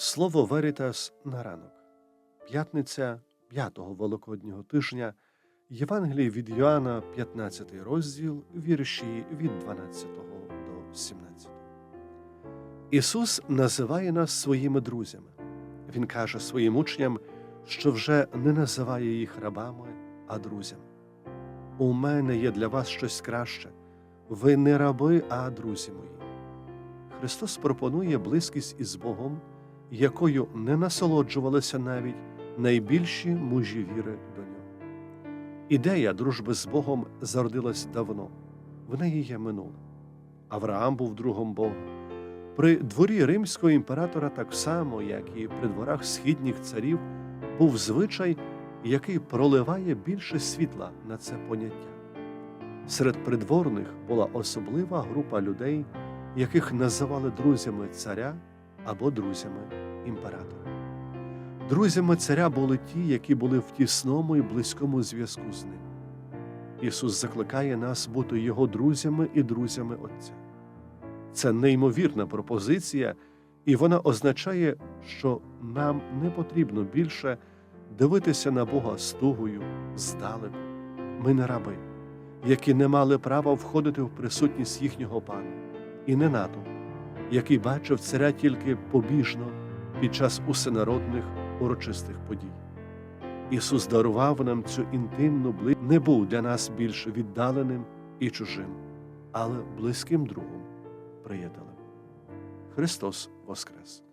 Слово Веритас на ранок. П'ятниця п'ятого Великоднього тижня. Євангеліє від Йоанна, 15 розділ, вірші від 12 до 17. Ісус називає нас своїми друзями. Він каже своїм учням, що вже не називає їх рабами, а друзями. У мене є для вас щось краще. Ви не раби, а друзі мої. Христос пропонує близькість із Богом, якою не насолоджувалися навіть найбільші мужі віри до нього. Ідея дружби з Богом зародилась давно, в неї є минуле. Авраам був другом Бога. При дворі римського імператора, так само, як і при дворах східніх царів, був звичай, який проливає більше світла на це поняття. Серед придворних була особлива група людей, яких називали друзями царя або друзями імператора. Друзями царя були ті, які були в тісному і близькому зв'язку з ним. Ісус закликає нас бути Його друзями і друзями Отця. Це неймовірна пропозиція, і вона означає, що нам не потрібно більше дивитися на Бога з тугою, здалеку. Ми не раби, які не мали права входити в присутність їхнього пана, і не НАТО, який бачив царя тільки побіжно під час усенародних урочистих подій. Ісус дарував нам цю інтимну близь, не був для нас більш віддаленим і чужим, але близьким другом, приятелем. Христос Воскрес!